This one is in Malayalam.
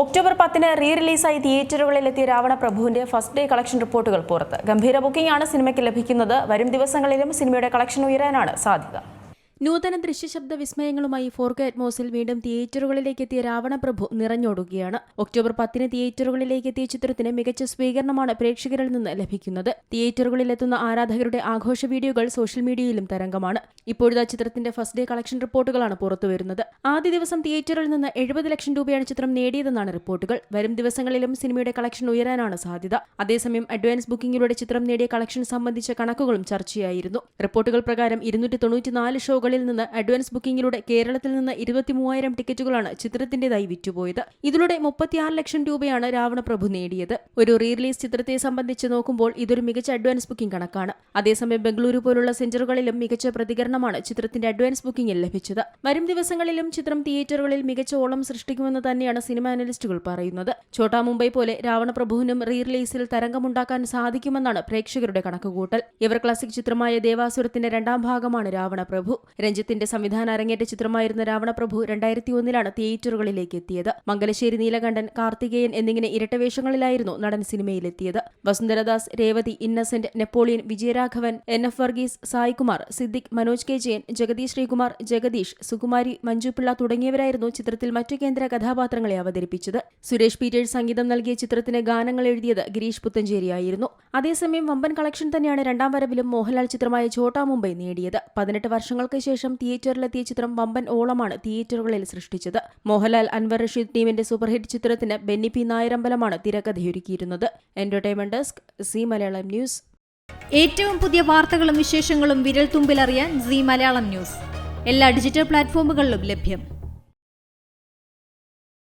ഒക്ടോബർ പത്തിന് റീ റിലീസായി തിയേറ്ററുകളിലെത്തിയ രാവണ പ്രഭുവിന്റെ ഫസ്റ്റ് ഡേ കളക്ഷൻ റിപ്പോർട്ടുകൾ പുറത്ത്. ഗംഭീര ബുക്കിംഗ് ആണ് സിനിമയ്ക്ക് ലഭിക്കുന്നത്. വരും ദിവസങ്ങളിലും സിനിമയുടെ കളക്ഷൻ ഉയരാനാണ് സാധ്യത. നൂതന ദൃശ്യശബ്ദ വിസ്മയങ്ങളുമായി ഫോർ കെ അറ്റ്മോസിൽ വീണ്ടും തിയേറ്ററുകളിലേക്ക് എത്തിയ രാവണപ്രഭു നിറഞ്ഞോടുകയാണ്. ഒക്ടോബർ പത്തിന് തിയേറ്ററുകളിലേക്ക് എത്തിയ ചിത്രത്തിന് മികച്ച സ്വീകരണമാണ് പ്രേക്ഷകരിൽ നിന്ന് ലഭിക്കുന്നത്. തിയേറ്ററുകളിലെത്തുന്ന ആരാധകരുടെ ആഘോഷ വീഡിയോകൾ സോഷ്യൽ മീഡിയയിലും തരംഗമാണ്. ഇപ്പോഴത്തെ ചിത്രത്തിന്റെ ഫസ്റ്റ് ഡേ കളക്ഷൻ റിപ്പോർട്ടുകളാണ് പുറത്തുവരുന്നത് ആദ്യ ദിവസം തിയേറ്ററിൽ നിന്ന് എഴുപത് ലക്ഷം രൂപയാണ് ചിത്രം നേടിയതെന്നാണ് റിപ്പോർട്ടുകൾ. വരും ദിവസങ്ങളിലും സിനിമയുടെ കളക്ഷൻ ഉയരാനാണ് സാധ്യത. അതേസമയം അഡ്വാൻസ് ബുക്കിംഗിലൂടെ ചിത്രം നേടിയ കളക്ഷൻ സംബന്ധിച്ച കണക്കുകളും ചർച്ചയായിരുന്നു. റിപ്പോർട്ടുകൾ പ്രകാരം ഇരുന്നൂറ്റി തൊണ്ണൂറ്റിനാല് ഷോകളിൽ നിന്ന് അഡ്വാൻസ് ബുക്കിംഗിലൂടെ കേരളത്തിൽ നിന്ന് ഇരുപത്തി മൂവായിരം ടിക്കറ്റുകളാണ് ചിത്രത്തിന്റേതായി വിറ്റുപോയത്. ഇതിലൂടെ മുപ്പത്തിയാറ് ലക്ഷം രൂപയാണ് രാവണപ്രഭു നേടിയത്. ഒരു റീ റിലീസ് ചിത്രത്തെ സംബന്ധിച്ച് നോക്കുമ്പോൾ ഇതൊരു മികച്ച അഡ്വാൻസ് ബുക്കിംഗ് കണക്കാണ്. അതേസമയം ബംഗളൂരു പോലുള്ള സെന്ററുകളിലും മികച്ച പ്രതികരണമാണ് ചിത്രത്തിന്റെ അഡ്വാൻസ് ബുക്കിംഗിൽ ലഭിച്ചത്. വരും ദിവസങ്ങളിലും ചിത്രം തിയേറ്ററുകളിൽ മികച്ച ഓളം സൃഷ്ടിക്കുമെന്ന് തന്നെയാണ് സിനിമ അനലിസ്റ്റുകൾ പറയുന്നത്. ഛോട്ടാ മുംബൈ പോലെ രാവണപ്രഭുവിനും റീ റിലീസിൽ തരംഗമുണ്ടാക്കാൻ സാധിക്കുമെന്നാണ് പ്രേക്ഷകരുടെ കണക്കുകൂട്ടൽ. ഇവർ ക്ലാസിക് ചിത്രമായ ദേവാസുരത്തിന്റെ രണ്ടാം ഭാഗമാണ് രാവണപ്രഭു. രഞ്ജിത്തിന്റെ സംവിധാന അരങ്ങേറ്റ ചിത്രമായിരുന്ന രാവണപ്രഭു രണ്ടായിരത്തി ഒന്നിലാണ് തിയേറ്ററുകളിലേക്ക് എത്തിയത്. മംഗലശ്ശേരി നീലകണ്ഠൻ കാർത്തികേയൻ എന്നിങ്ങനെ ഇരട്ടവേഷങ്ങളിലായിരുന്നു നടൻ സിനിമയിലെത്തിയത്. Vasundhara Das Revathi Innocent Napoleon Vijayaraghavan N F Varghese Saikumar Siddique Manoj K Jayan Jagadish Sreekumar Jagadish Sukumari Manju Pillai തുടങ്ങിയവരായിരുന്നു ചിത്രത്തിൽ മറ്റു കേന്ദ്ര കഥാപാത്രങ്ങളെ അവതരിപ്പിച്ചത്. സുരേഷ് പീറ്റേഴ്സ് സംഗീതം നൽകിയ ചിത്രത്തിന് ഗാനങ്ങൾ എഴുതിയത് ഗിരീഷ് പുത്തഞ്ചേരിയായിരുന്നു. അതേസമയം വമ്പൻ കളക്ഷൻ തന്നെയാണ് രണ്ടാം വരവിലും മോഹൻലാൽ ചിത്രമായ ഛോട്ടാ മുംബൈ നേടിയത്. പതിനെട്ട് വർഷങ്ങൾക്ക് ശേഷം തിയേറ്ററിലെത്തിയ ചിത്രം വമ്പൻ ഓളമാണ് തിയേറ്ററുകളിൽ സൃഷ്ടിച്ചത്. മോഹൻലാൽ അൻവർ റഷീദ് ടീമിന്റെ സൂപ്പർഹിറ്റ് ചിത്രത്തിന് ബെന്നി പി നായരമ്പലമാണ് തിരക്കഥയൊരുക്കിയിരുന്നത്. Entertainment desk Zee Malayalam news ഏറ്റവും പുതിയ വാർത്തകളും വിശേഷങ്ങളും വിരൽ തുമ്പിലറിയാൻ സി മലയാളം ന്യൂസ് എല്ലാ ഡിജിറ്റൽ പ്ലാറ്റ്ഫോമുകളിലും ലഭ്യം.